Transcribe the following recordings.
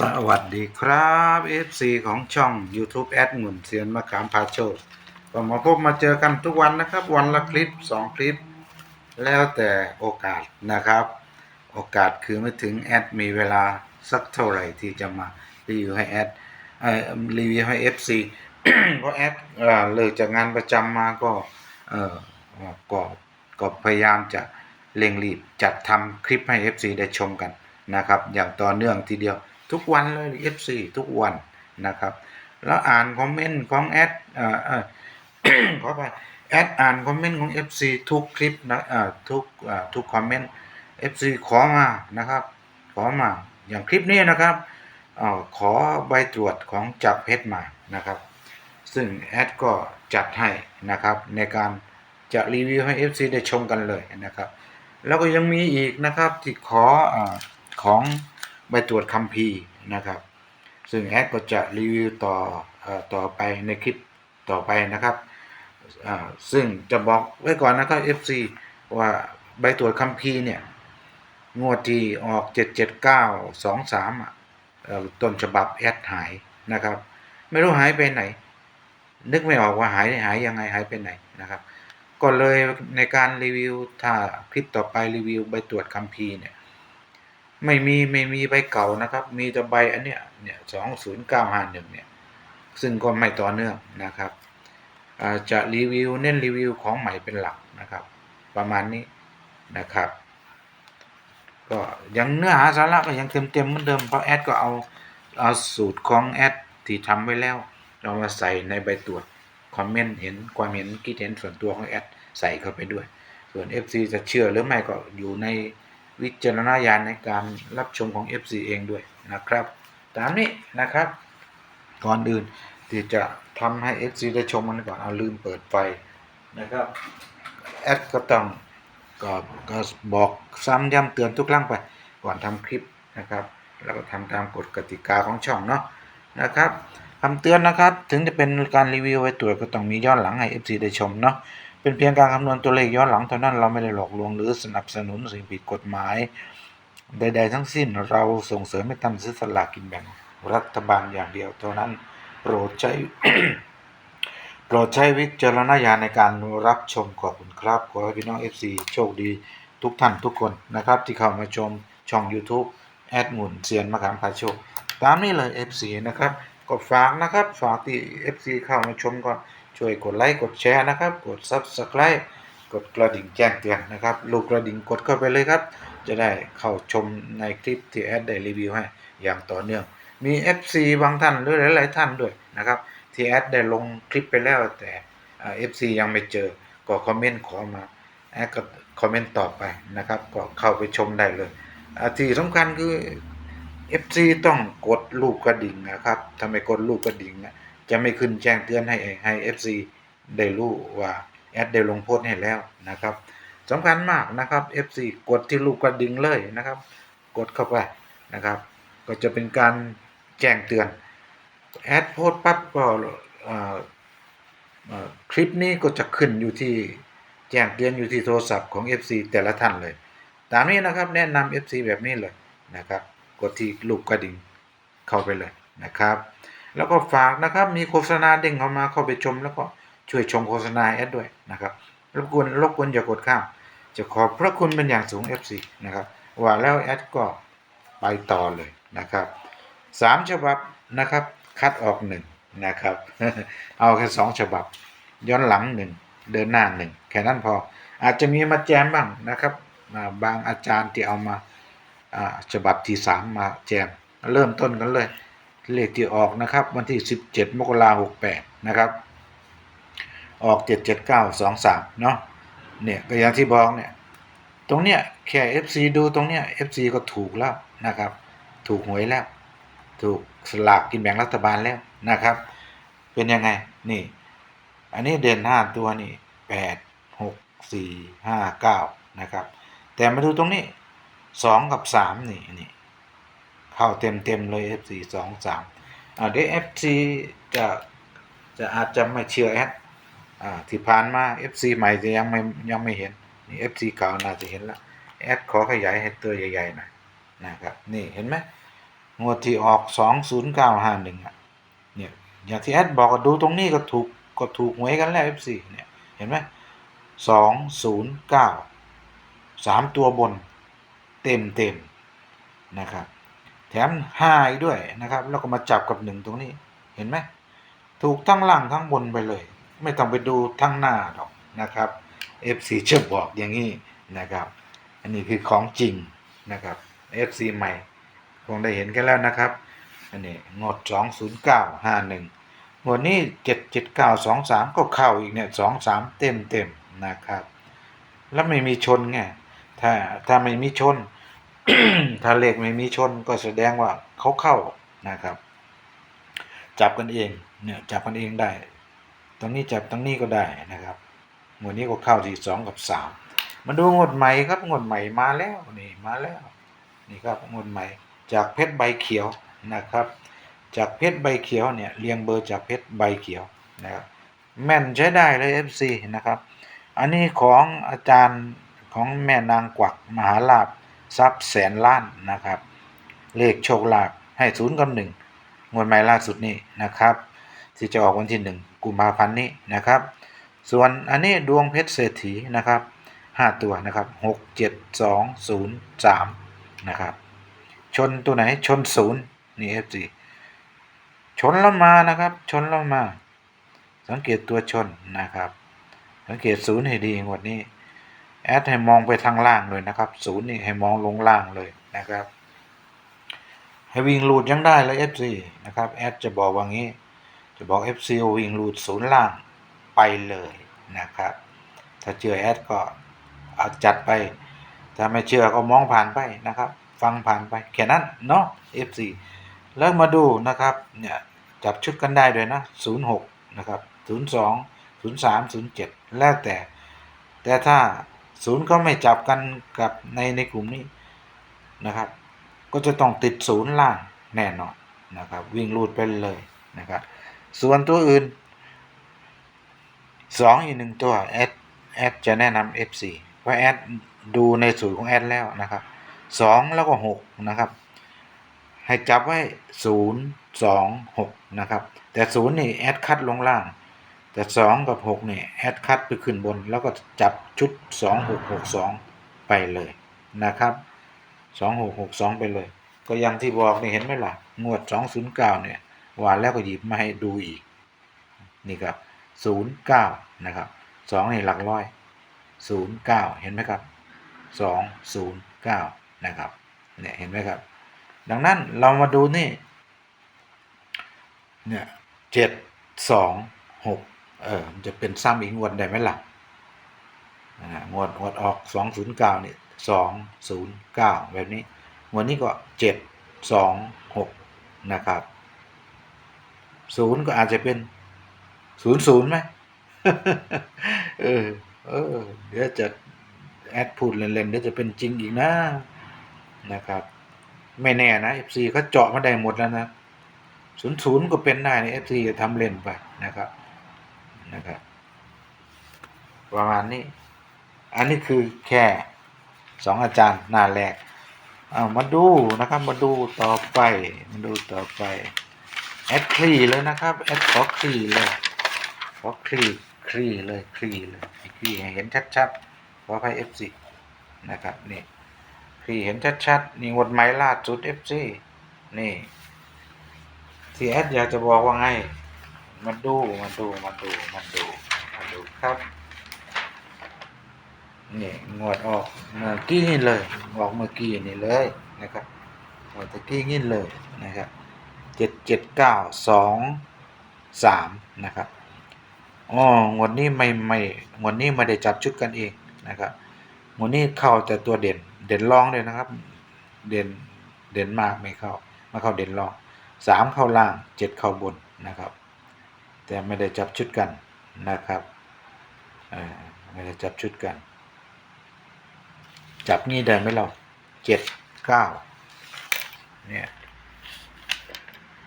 สวัสดีครับ FC ของช่อง YouTube แอดหมุนเสียนมะขามพาโชคก็มาพบมาเจอกันทุกวันนะครับ วันละคลิป 2 คลิป แล้วแต่โอกาสนะครับ โอกาสคือไม่ถึงแอดมีเวลาสักเท่าไหร่ที่จะมารีวิวให้แอดรีวิวให้ FC เพราะแอดเลิกจากงานประจำมาก็เออก็ก็พยายามจะเร่งรีบจัดทำคลิปให้ FC ได้ชมกันนะครับ อย่างต่อเนื่องทีเดียว ทุกวันเลย FC ทุกวันนะครับ แล้วอ่านคอมเมนต์ของแอดเอ่อเอ่อขอไปแอดอ่านคอมเมนต์ของ FC ทุกคลิปนะเอ่อทุกเอ่อทุกคอมเมนต์ FC ขอมานะครับ ขอมาอย่างคลิปนี้นะครับออขอใบตรวจของจับเพชรมานะครับ ซึ่งแอดก็จัดให้นะครับในการจะรีวิวให้ FC ได้ชมกันเลยนะครับ แล้วก็ยังมีอีกนะครับที่ขออของ ใบตรวจคัมภีร์นะครับ ซึ่งแอดก็จะรีวิวต่ออต่อไปในคลิปต่อไปนะครับซึ่งจะบอกไว้ก่อนนะครับ FC ว่าใบตรวจคัมภีร์เนี่ย งวดที่ออก 77923อะเอ่อต้นฉบับแอดหายนะครับ ไม่รู้หายไปไหน นึกไม่ออกว่าหายหายยังไงหายไปไหนนะครับ ก็เลยในการรีวิวถ้าคลิปต่อไปรีวิวใบตรวจคัมภีร์เนี่ย ไม่มีไม่มีใบเก่านะครับ มีแต่ใบอันเนี้ยเนี่ยสองศูนย์เก้าห้าหนึ่งเนี่ยซึ่งก็ไม่ต่อเนื่องนะครับจะรีวิวเน้นรีวิวของใหม่เป็นหลักนะครับ ประมาณนี้นะครับ ก็ยังเนื้อหาสาระก็ยังเต็มๆเหมือนเดิมเพราะแอดก็เอาเอาสูตรของแอดที่ทำไว้แล้ว เรามาใส่ในใบตรวจคอมเมนต์เห็นความเห็นคิดเห็นส่วนตัวของแอดใส่เข้าไปด้วย ส่วน FC จะเชื่อหรือไม่ก็อยู่ใน วิจารณญาณในการรับชมของ FC เองด้วยนะครับ ตามนี้นะครับ ก่อนอื่นที่จะทำให้ FC ได้ชมมันก่อนเอาลืมเปิดไฟนะครับแอดก็ต้องก็ก็บอกซ้ำย้ำเตือนทุกครั้งไป ก่อนทำคลิปนะครับ แล้วก็ทำตามกฎกติกาของช่องเนาะนะครับคำเตือนนะครับ ถึงจะเป็นการรีวิวไว้ตรวจก็ต้องมีย้อนหลังให้ FC ได้ชมเนาะ เป็นเพียงการคำนวณตัวเลขย้อนหลังเท่านั้นเราไม่ได้หลอกลวงหรือสนับสนุนสิ่งผิดกฎหมายใดๆทั้งสิ้นเราส่งเสริมให้ท่านซื้อสลากกินแบ่งรัฐบาลอย่างเดียวเท่านั้นโปรดใช้โปรดใช้วิจารณญาณในการรับชมขอบคุณครับขอให้พี่น้อง FC โชคดีทุกท่านทุกคนนะครับที่เข้ามาชมช่อง YouTube แอดหมุนเซียนมะขามพาโชค ตามนี้เลย FC นะครับ ก็ฝากนะครับ ฝากที่ FC เข้ามาชมก็ ช่วยกดไลค์กดแชร์นะครับ กด Subscribe กดกระดิ่งแจ้งเตือนนะครับ ลูกกระดิ่งกดเข้าไปเลยครับ จะได้เข้าชมในคลิปที่แอดได้รีวิวให้อย่างต่อเนื่อง มี FC บางท่านหรือหลาย ๆ ท่านด้วยนะครับที่แอดได้ลงคลิปไปแล้วแต่อ่า FC ยังไม่เจอ ก็คอมเมนต์ขอมาแอดก็คอมเมนต์ตอบไปนะครับ ก็เข้าไปชมได้เลยอ่าที่สำคัญคือ FC ต้องกดลูกกระดิ่งนะครับถ้าไมกดลูกกระดิ่งนะ จะไม่ขึ้นแจ้งเตือนให้ให้ FC ได้รู้ว่าแอดได้ลงโพสต์ให้แล้วนะครับสำคัญมากนะครับ FC กดที่ลูกกระดิ่งเลยนะครับ กดเข้าไปนะครับ ก็จะเป็นการแจ้งเตือนแอดโพสต์ปั๊บก่อเอ่อคลิปนี้ก็จะขึ้นอยู่ที่แจ้งเตือนอยู่ที่โทรศัพท์ของ FC แต่ละท่านเลย ตามนี้นะครับแนะนำ FC แบบนี้เลยนะครับ กดที่ลูกกระดิ่งเข้าไปเลยนะครับ แล้วก็ฝากนะครับมีโฆษณาเด้งเข้ามาเข้าไปชม แล้วก็ช่วยชมโฆษณาแอดด้วยนะครับรบกวนรบกวนอย่ากดข้าม จะขอบพระคุณเป็นอย่างสูง FC นะครับว่าแล้วแอดก็ไปต่อเลยนะครับสามฉบับนะครับ คัดออกหนึ่งนะครับ เอาแค่สองฉบับ ย้อนหลังหนึ่งเดินหน้าหนึ่งแค่นั้นพออาจจะมีมาแจมบ้างนะครับบางอาจารย์ที่เอามาอ่าฉบับที่สามมาแจม เริ่มต้นกันเลย เลขที่ออกนะครับ วันที่ 17 มกราคม68นะครับ ออก 77923 เนาะเนี่ยก็อย่างที่บอกเนี่ย ตรงเนี้ยแค่ FC ดูตรงเนี้ย FC ก็ถูกแล้วนะครับ ถูกหวยแล้ว ถูกสลากกินแบ่งรัฐบาลแล้วนะครับ เป็นยังไงนี่ อันนี้เด่นห้าตัวนี่แปดหกสี่ห้าเก้านะครับ แต่มาดูตรงนี้สองกับสามนี่นี่ เข้าเต็มเต็มๆเลย FC สองสามอ่าเดี๋ยว FC จะจะอาจจะไม่เชื่อแอดอ่าที่ผ่านมา FC ใหม่จะยังไม่ยังไม่เห็นนี่ FC เก่าน่าจะเห็นแล้วแอดขอขยายให้ตัวใหญ่ๆหน่อยนะครับนี่เห็นไหมงวดที่ออกสองศูนย์เก้าห้าหนึ่งอะเนี่ยอย่างที่แอดบอกดูตรงนี้ก็ถูกก็ถูกหวยกันแล้ว F4 เนี่ยเห็นไหมสองศูนย์เก้าสามตัวบนเต็มเต็มนะครับ มห้าอีกด้วยนะครับ แล้วก็มาจับกับหนึ่งตรงนี้เห็นไหมถูกทั้งล่างทั้งบนไปเลย ไม่ต้องไปดูทั้งหน้าหรอกนะครับ FC จะบอกอย่างนี้นะครับ อันนี้คือของจริงนะครับ FC ใหม่คงได้เห็นกันแล้วนะครับ อันนี้งด 20951งวดนี้ 77923 ก็เข้าอีกเนี่ย23 เต็มเต็มนะครับ แล้วไม่มีชนไงถ้าถ้าไม่มีชน ถ้าเลขไม่มีชนก็แสดงว่าเขาเข้านะครับ จับกันเองเนี่ยจับกันเองได้ตรงนี้จับตรงนี้ก็ได้นะครับงวดนี้ก็เข้าที่สองกับสามมาดูงวดใหม่ครับงวดใหม่มาแล้วนี่มาแล้วนี่ครับงวดใหม่จากเพชรใบเขียวนะครับ จากเพชรใบเขียวเนี่ยเรียงเบอร์จากเพชรใบเขียวนะครับแม่นใช้ได้เลย FC นะครับ อันนี้ของอาจารย์ของแม่นางกวักมหาลาภ ทรัพย์แสนล้านนะครับ เลขโชคลาภให้ศูนย์กับหนึ่งงวดใหม่ล่าสุดนี้นะครับ ที่จะออกวันที่หนึ่งกุมภาพันธ์นี้นะครับ ส่วนอันนี้ดวงเพชรเศรษฐีนะครับห้าตัวนะครับหกเจ็ดสองศูนย์สามนะครับ ชนตัวไหนชนศูนย์นี่ FC ชนแล้วมานะครับ ชนแล้วมา สังเกตตัวชนนะครับ สังเกตศูนย์ให้ดีงวดนี้ แอดให้มองไปทางล่างเลยนะครับศูนย์นี่ให้มองลงล่างเลยนะครับ ให้วิ่งรูดยังได้เลย FC นะครับแอดจะบอกว่างี้ จะบอก FC วิ่งรูดศูนย์ล่างไปเลยนะครับ ถ้าเชื่อแอดก็เอาจัดไป ถ้าไม่เชื่อก็มองผ่านไปนะครับ ฟังผ่านไปแค่นั้นเนาะ FC แล้วมาดูนะครับเนี่ยจับชุดกันได้ด้วยนะ 06 นะครับ 02 03 07 แล้วแต่ แต่ถ้า ศูนย์ก็ไม่จับกันกับในในกลุ่มนี้นะครับ ก็จะต้องติดศูนย์ล่างแน่นอนนะครับ วิ่งรูดไปเลยนะครับ ส่วนตัวอื่นสองอีกหนึ่งตัวแอดแอดจะแนะนำ F4 เพราะแอดดูในสูตรของแอดแล้วนะครับสองแล้วก็หกนะครับ ให้จับไว้ศูนย์สองหกนะครับ แต่ศูนย์นี่แอดคัดลงล่าง แต่สองกับหกนี่ยแอดคัดไปขึ้นบน แล้วก็จับชุดสองหกหกสองไปเลยนะครับสองหกหกสองไปเลย ก็ยังที่บอกนี่เห็นไหมล่ะ งวดสองศูนย์เก้าเนี่ยหวานแล้วก็หยิบมาให้ดูอีก นี่ครับศูนย์เก้านะครับสองนี่หลักร้อยศูนย์เก้าเห็นไหมครับสองศูนย์เก้านะครับเนี่ยเห็นไหมครับ ดังนั้นเรามาดูนี่เนี่ยเจ็ดสองหก เออมันจะเป็นซ้ำอีกงวดได้ไหมล่ะนะงวดงวดออกสองศูนย์เก้าเนี่ยสองศูนย์เก้าแบบนี้งวดนี้ก็เจ็ดสองหกนะครับศูนย์ก็อาจจะเป็นศูนย์ศูนย์ไหมเออเออเดี๋ยวจะแอดพูดเล่นๆเดี๋ยวจะเป็นจริงอีกนะนะครับ ไม่แน่นะ FC เขาเจาะมาได้หมดแล้วนะศูนย์ศูนย์ก็เป็นได้ใน FC จะทำเล่นไปนะครับ นะครับ ประมาณนี้ อันนี้คือแค่สองอาจารย์หน้าแรกเอามาดูนะครับมาดูต่อไปมาดูต่อไปแอดคลีเลยนะครับแอดขอคลีเลยขอคลีคลีเลยคลีเลยคลีเห็นชัดๆขอให้ FC นะครับนี่คลีเห็นชัดๆนี่งดไม้ล่าสุด FC นี่ที่แอดอยากจะบอกว่าไง มาดู มาดู มาดู มาดู มาดูครับ นี่งวดออกเมื่อกี้นี่เลย ออกเมื่อกี้นี่เลยนะครับงวดตะกี้นี่เลยนะครับเจ็ดเจ็ดเก้าสองสามนะครับอ๋องวดนี้ไม่ไม่งวดนี้ไม่ได้จับชุดกันเองนะครับงวดนี้เข้าแต่ตัวเด่น เด่นรองเลยนะครับ เด่น เด่นมากไม่เข้า มาเข้าเด่นรองสามเข้าล่างเจ็ดเข้าบนนะครับ แต่ไม่ได้จับชุดกันนะครับไม่ได้จับชุดกัน จับนี่ได้ไหมเราเจ็ดเก้าเนี่ย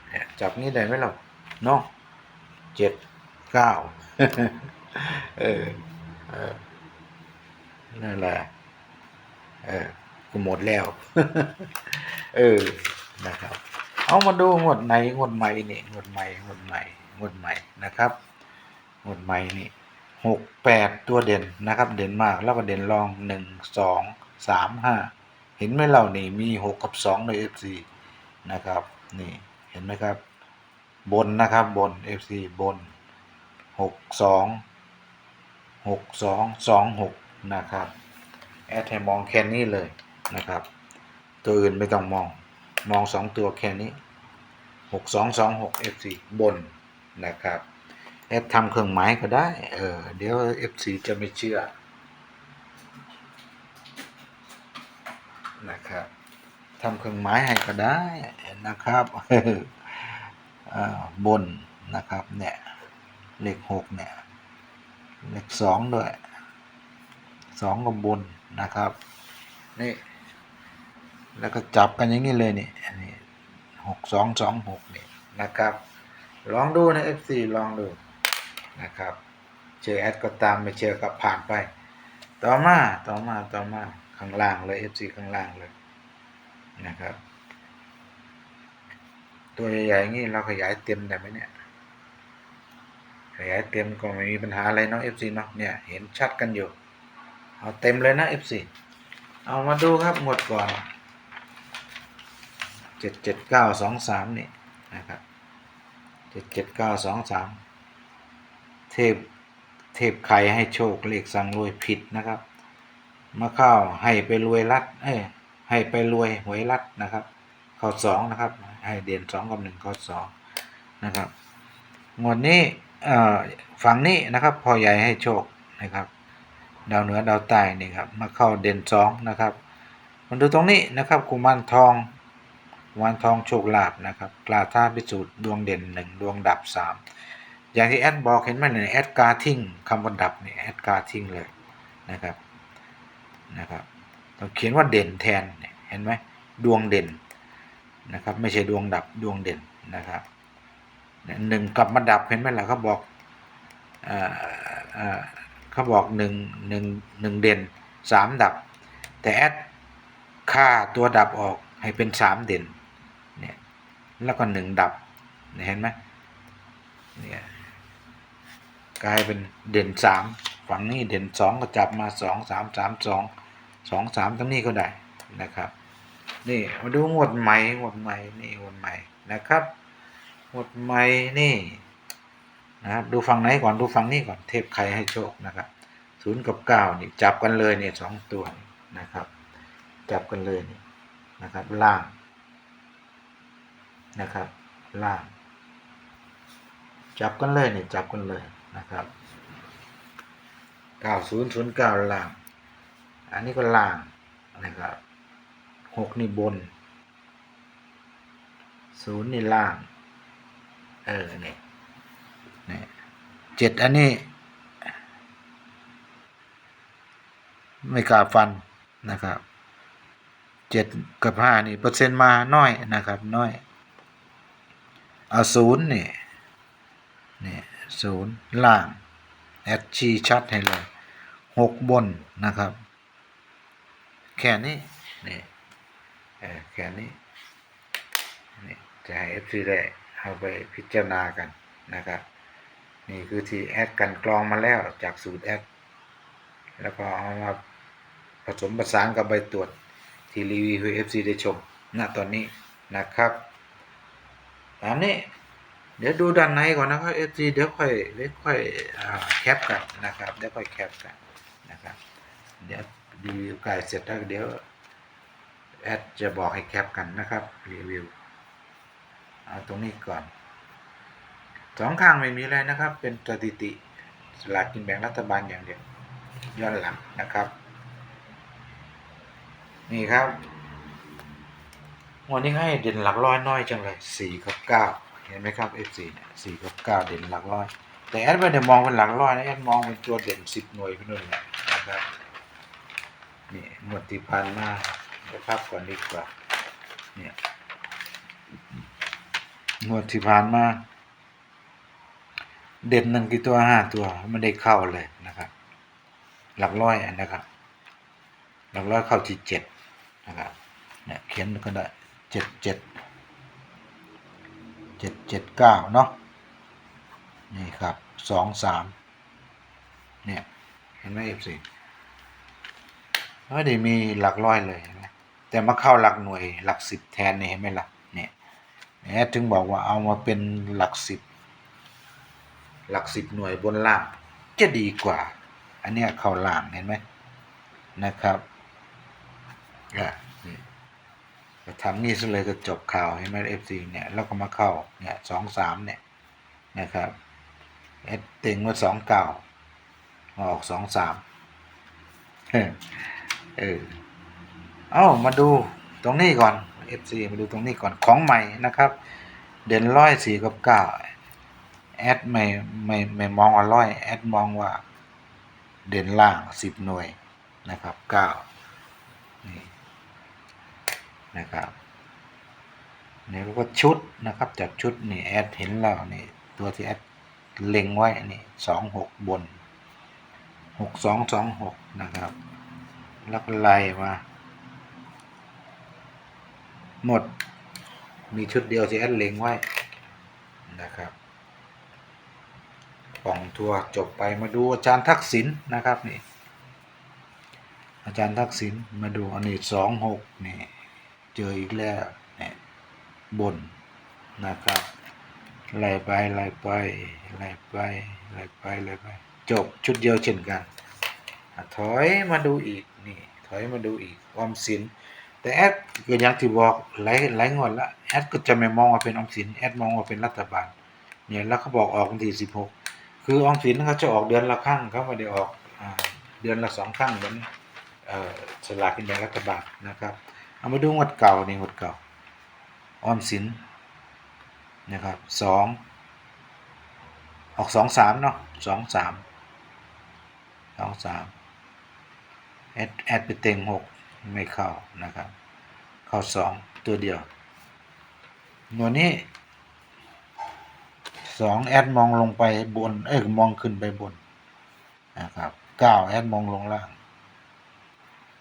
เนี่ยจับนี่ได้ไหมเราเนาะเจ็ดเก้าเออเออนั่นแหละเออก็หมดแล้ว เออนะครับ เอามาดูงวดไหนงวดใหม่นี่งวดใหม่งวดใหม่ งวดใหม่นะครับงวดใหม่นี่หกแปดตัวเด่นนะครับ เด่นมากแล้วก็เด่นรองหนึ่งสองสามห้าเห็นไหมเรานี่มีหกกับสองใน FC นะครับนี่เห็นไหมครับ บนนะครับบน FC บนหกสองหกสองสองหกนะครับ แอดให้มองแค่นี้เลยนะครับ ตัวอื่นไม่ต้องมองมองสองตัวแค่นี้หกสองสองหก F4 บน นะครับแอดทำเครื่องหมายก็ได้ เออ เดี๋ยว F4 จะไม่เชื่อ นะครับทำเครื่องหมายให้ก็ได้นะครับบนนะครับ เนี่ย เลขหกเนี่ย เลขสองด้วยสองกับบนนะครับ นี่ แล้วก็จับกันอย่างนี้เลยนี่นนี้หกสองสองหกนี่นะครับ ลองดูนะ FC ลองดูนะครับเจอแอดก็ตามไม่เจอก็ผ่านไป ต่อมาต่อมาต่อมาข้างล่างเลย FC ข้างล่างเลยนะครับ ตัวใหญ่ๆอย่างนี้เราขยายเต็มได้ไหมเนี่ยขยายเต็มก็ไม่มีปัญหาอะไรเนาะ FC เนาะเนี่ยเห็นชัดกันอยู่ เอาเต็มเลยนะ FC เอามาดูครับหมดก่อนเจ็ดเจ็ดเก้าสองสามนี่นะครับ เจ็ดเจ็ดเก้าสองสามเทพเทพไข่ให้โชคเลขสั่งรวยผิดนะครับมาเข้าให้ไปรวยรัดเอ้ยให้ไปรวยหวยรัดนะครับ ข้าสองนะครับ ให้เด่นสองกับหนึ่งข้าสองนะครับงวดนี้ฝั่งนี้นะครับพอใหญ่ให้โชคนะครับ ดาวเหนือดาวใต้นี่ครับมาเข้าเด่นสองนะครับมาดูตรงนี้นะครับกุมารทอง กุมารทองโชคลาภนะครับกลาท่าพิสูจน์ดวงเด่นหนึ่งดวงดับสามอย่างที่แอดบอกเห็นไหมเนี่ยแอดกาทิ้งคำว่าดับเนี่ยแอดกาทิ้งเลยนะครับนะครับต้องเขียนว่าเด่นแทนเห็นไหมดวงเด่นนะครับไม่ใช่ดวงดับดวงเด่นนะครับหนึ่งกลับมาดับเห็นไหมล่ะเขาบอกเขาบอกหนึ่งหนึ่งหนึ่งเด่นสามดับ แต่แอดค่าตัวดับออกให้เป็นสามเด่น แล้วก็หนึ่งดับเห็นไหมเนี่ยกลายเป็นเด่นสามฝั่งนี้เด่นสองก็จับมาสองสามสามสองสองสามตรงนี้ก็ได้นะครับ นี่มาดูหมวดใหม่หมวดใหม่นี่หมวดใหม่นะครับหมวดใหม่นี่นะครับดูฝั่งไหนก่อนดูฝั่งนี้ก่อนเทพใครให้โชคนะครับศูนย์กับเก้านี่จับกันเลยเนี่ยสองตัวนะครับ จับกันเลยนี่นะครับล่าง นะครับ ล่าง จับกันเลยเนี่ยจับกันเลยนะครับเก้าศูนย์ศูนย์เก้าล่าง อันนี้ก็ล่างนะครับหกนี่บนศูนย์นี่ล่าง เออเนี่ยเนี่เจ็ดอันนี้ ไม่กล้าฟันนะครับเจ็ดกับห้านี่เปอร์เซ็นต์มาน้อยนะครับน้อย เอาศูนย์นี่นี่ศูนย์ล่างแอดชีชัดให้เลยหกบนนะครับ แค่นี้นี่แค่นี้นี่จะให้เอฟซีได้เอาไปพิจารณากันนะครับ นี่คือที่แอดกันกรองมาแล้วจากสูตรแอดแล้วก็เอามาผสมประสานกับใบตรวจที่รีวิวให้ FC ได้ชมณตอนนี้นะครับ ตามนี้ เดี๋ยวดูด้านในก่อนนะครับ FC เดี๋ยวค่อยเดี๋ยวค่อยแคปกันนะครับเดี๋ยวค่อยแคปกันนะครับ เดี๋ยวรีวิวไก่เสร็จแล้วเดี๋ยวแอดจะบอกให้แคปกันนะครับรีวิวเอาตรงนี้ก่อนสองข้างไม่มีอะไรนะครับ เป็นสถิติสลากกินแบ่งรัฐบาลอย่างเดียวย้อนหลังนะครับ นี่ครับ วันนี้ให้เด่นหลักร้อยน้อยจังเลยสี่กับเก้าเห็นไหมครับ F4 เนี่ยสี่กับเก้าเด่นหลักร้อย แต่แอดไม่ได้มองเป็นหลักร้อยนะแอดมองเป็นตัวเด่นสิบหน่วยพี่นุ่นนะครับนี่หมดที่พันมาเดี๋ยวภาพก่อนดีกว่าเนี่ยหมวดที่ผ่านมา เด่นหนึ่งกี่ตัวห้าตัวไม่ได้เข้าเลยนะครับ หลักร้อยนนะครับ หลักร้อยเข้าที่เจ็ดนะครับเนี่ยเขียนก็ได้ เจ็ดเจ็ดเจ็ดเจ็ดเก้าเนาะนี่ครับสองสามเนี่ยเห็นไหมเอฟซีไม่ได้มีหลักร้อยเลยนไหมแต่มาเข้าหลักหน่วยหลักสิบแทนนี่เห็นไหมล่ะเนี่ยเนี่ยถึงบอกว่าเอามาเป็นหลักสิบหลักสิบหน่วยบนล่างจะดีกว่า อันเนี้ยเข้าล่างเห็นไหมนะครับอะ ก็ทำนี่ซะเลยก็จบข่าวให้มันเอฟซีเนี่ยแล้วก็มาเข้าเนี่ยสองสามเนี่ยนะครับเอสติงว่าสองเก้าออกสองสามเออเออเอ้ามาดูตรงนี้ก่อนเอฟซีมาดูตรงนี้ก่อนของใหม่นะครับ เด่นร้อยสี่กับเก้าแอดไม่ไม่ไม่มองว่าร้อยแอดมองว่า เด่นล่างสิบหน่วยนะครับเก้า นะครับนี่แล้วก็ชุดนะครับจากชุดนี่แอดเห็นแล้วนี่ตัวที่แอดเล็งไว้นี่สองหกบนหกสองสองหกนะครับ แล้วก็ไล่มาหมดมีชุดเดียวที่แอดเล็งไว้นะครับกล่องทัวจบไปมาดูอาจารย์ทักษิณนะครับนี่อาจารย์ทักษิณมาดูอันนี้สองหกนี่ เจออีกแล้วเนี่ยบนนะครับไล่ไปไล่ไปไล่ไปไล่ไปไล่ไป จบชุดเดียวเช่นกันถอยมาดูอีกนี่ถอยมาดูอีกออมสิน แต่แอดก็อย่างที่บอกหลายหลายงวดละแอดก็จะไม่มองว่าเป็นออมสินแอดมองว่าเป็นรัฐบาลเนี่ยแล้วเขาบอกออกวันที่สิบหกคือออมสินเขาจะออกเดือนละครั้งเขาไม่ได้ออกอเดือนละสองครั้งเหมือนสลากกินแบ่งรัฐบาลนะครับ เอามาดูงวดเก่านี่งวดเก่าออมสินนะครับสองออกสองสามเนาะสองสามสองสามแอดแอดไปเต็งหกไม่เข้านะครับ เข้าสองตัวเดียวหน่วยนี้สองแอดมองลงไปบน เอ้ยมองขึ้นไปบนนะครับเก้าแอดมองลงล่าง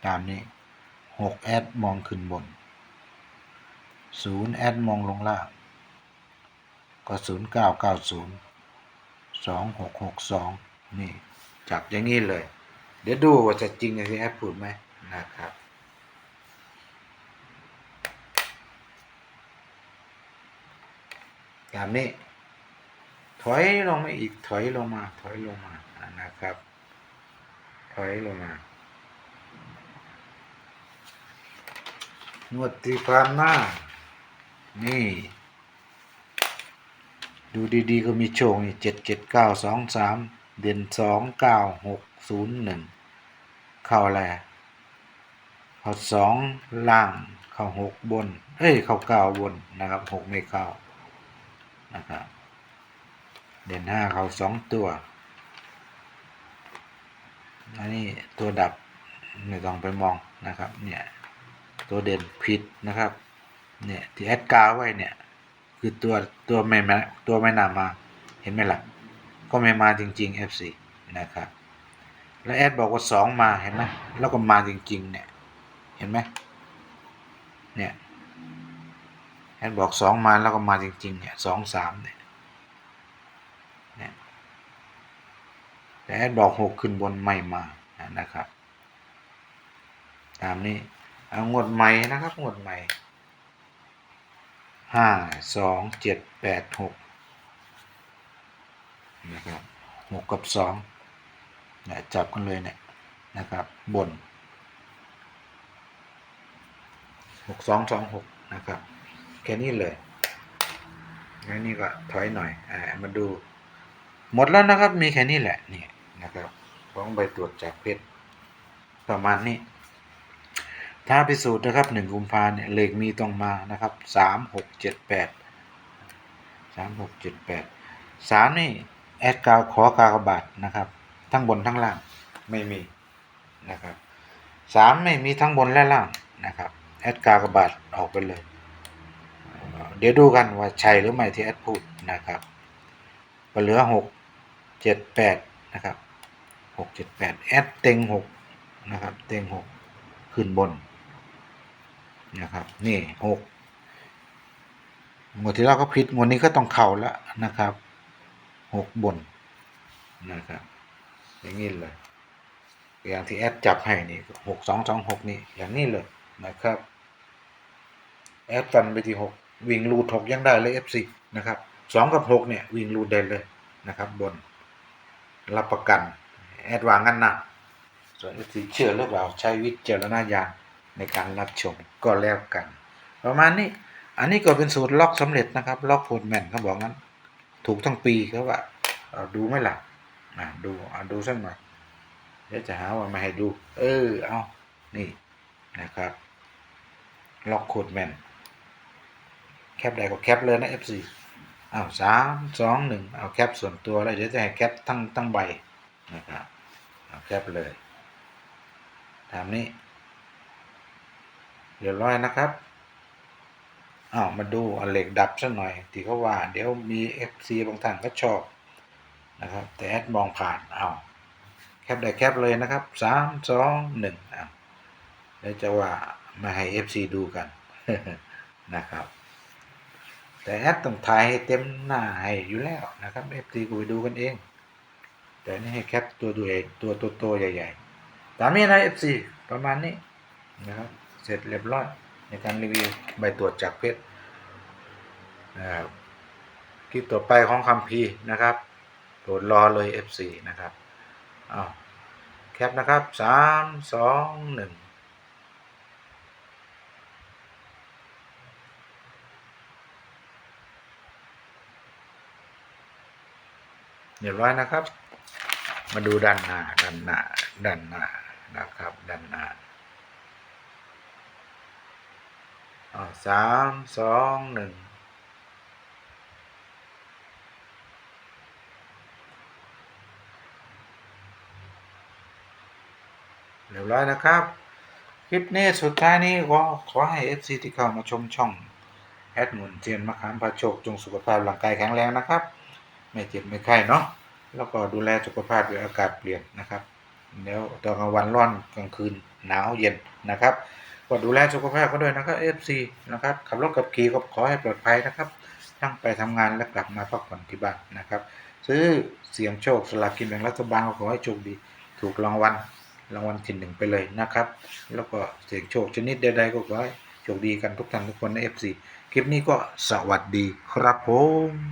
ตามนี้ หกแอดมองขึ้นบนศูนย์แอดมองลงล่าง ก็ศูนย์เก้าเก้าศูนย์สองหกหกสองนี่จับอย่างนี้เลย เดี๋ยวดูว่าจะจริงอย่างที่แอดพูดไหมนะครับตามนี้ ถอยลงมาอีก ถอยลงมา ถอยลงมานะครับ ถอยลงมา งวดที่ผ่านมานี่ ดูดีๆ ก็มีโชคนี่เจ็ดเจ็ดเก้าสองสามเด่นสองเก้าหกศูนย์หนึ่งเข้าอะไรเข้าสองล่าง เข้าหกบน เอ้ย เข้าเก้าบนนะครับหกไม่เข้านะครับเด่นห้าเข้าสองตัว อันนี้ตัวดับไม่ต้องไปมองนะครับเนี่ย ตัวเด่นผิดนะครับเนี่ยที่แอดกาวไว้เนี่ยคือตัวตัวไม่มาตัวไม่นามาเห็นไหมล่ะก็ไม่มาจริงๆ FC นะครับแล้วแอดบอกว่าสองมาเห็นไหมแล้วก็มาจริงๆเนี่ยเห็นไหมเนี่ยแอดบอกสองมาแล้วก็มาจริงๆเนี่ยสองสามเนี่ยเนี่ยแต่แอดบอกหกขึ้นบนไม่มานะครับ ตามนี้ เอางวดใหม่นะครับงวดใหม่ห้าสองเจ็ดแปดหกนะครับหกกับสองเนี่ยจับกันเลยเนี่ยนะครับบนหกสองสองหกนะครับแค่นี้เลยแล้วนี่ก็ถอยหน่อยอ่ามาดู หมดแล้วนะครับมีแค่นี้แหละนี่นะครับของใบตรวจจากเพชรประมาณนี้ ถ้าพิสูจน์นะครับหนึ่งกุมภาเนี่ยเลขมีต้องมานะครับสามหกเจ็ดแปดสามหกเจ็ดแปดสามนี่แอดกาวขอกากบาทนะครับ ทั้งบนทั้งล่างไม่มีนะครับสามไม่มีทั้งบนและล่างนะครับแอดกากบาทออกไปเลยเอ่อเดี๋ยวดูกันว่าใช่หรือไม่ที่แอดพูดนะครับก็เหลือหกเจ็ดแปดนะครับหกเจ็ดแปดแอดเต็งหกนะครับเต็งหกขึ้นบน นะครับ นี่หกงวดที่แล้วก็ผิดงวดนี้ก็ต้องเข่าแล้วนะครับหกบนนะครับ อย่างนี้เลย อย่างที่แอดจับให้นี่หกสองสองหกนี่อย่างนี้เลยนะครับ แอดฟันไปที่หกวิ่งรูดหกยังได้เลยเอฟซีนะครับสองกับหกเนี่ยวิ่งรูดได้เลยนะครับบนรับประกัน แอดวางงั้นนะส่วนเอฟซีเชื่อหรือเปล่าใช้วิจารณญาณ ในการรับชมก็แล้วกัน ประมาณนี้ อันนี้ก็เป็นสูตรล็อกสำเร็จนะครับล็อกโพดแมนเขาบอกงั้น ถูกทั้งปีเขาว่าเอาดูไหมล่ะอะดูเอาดูสักหน่อยเดี๋ยวจะหาว่าไม่ให้ดู เออเอานี่นะครับล็อกโคดแมนแคปใดก็แคปเลยนะ FC อ้าวสามสองหนึ่งเอาแคปส่วนตัวแล้วเดี๋ยวจะให้แคปทั้งทั้งใบนะครับเอาแคปเลยตามนี้ เรียบร้อยนะครับอ้าวมาดูเอเหล็กดับซะหน่อย ที่เขาว่า เดี๋ยวมี FC บางท่านก็ชอบนะครับ แต่แอดมองผ่านเอาแคปได้แคปเลยนะครับสามสองหนึ่งอ้าวแล้วจะว่ามาให้ FC ดูกันนะครับ แต่แอดต้องถ่ายให้เต็มหน้าให้อยู่แล้วนะครับ FT กูไปดูกันเอง แต่นี่ให้แคปตัวดูเองตัวตัวโตใหญ่ ๆ ตามนี้นะ FC ประมาณนี้นะครับ สร็จเรียบร้อยในการรีวิวใบตรวจจากเพชรนะครับคลิปต่อไปของคัมพีนะครับโปรดรอเลย FC นะครับอ้าวแคปนะครับสามสองหนึ่งเรียบร้อยนะครับ มาดูด้านหน้าด้านหน้าด้านหน้านะครับด้านหน้าอ่า สามสองหนึ่งเรียบร้อยนะครับ คลิปนี้สุดท้ายนี้ก็ขอให้ FC ที่เข้ามาชมช่อง แอดมุนเจียนมะขามพาโชค จงสุขภาพร่างกายแข็งแรงนะครับ ไม่เจ็บไม่ไข้เนาะแล้วก็ดูแลสุขภาพด้วยอากาศเปลี่ยนนะครับ แล้วตอนกลางวันร้อนกลางคืนหนาวเย็นนะครับ ก็ดูแลสุขภาพก็ด้วยนะครับ FC นะครับขับรถขับขี่ก็ขอให้ปลอดภัยนะครับทั้งไปทำงานและกลับมาพักผ่อนที่บ้านนะครับ ซื้อเสียงโชคสลากกินแบ่งรัฐบาลก็ขอให้โชคดี ถูกรางวัลรางวัลที่หนึ่งไปเลยนะครับ แล้วก็เสียงโชคชนิดใดๆก็ขอให้โชคดีกันทุกท่านทุกคนใน FC คลิปนี้ก็สวัสดีครับผม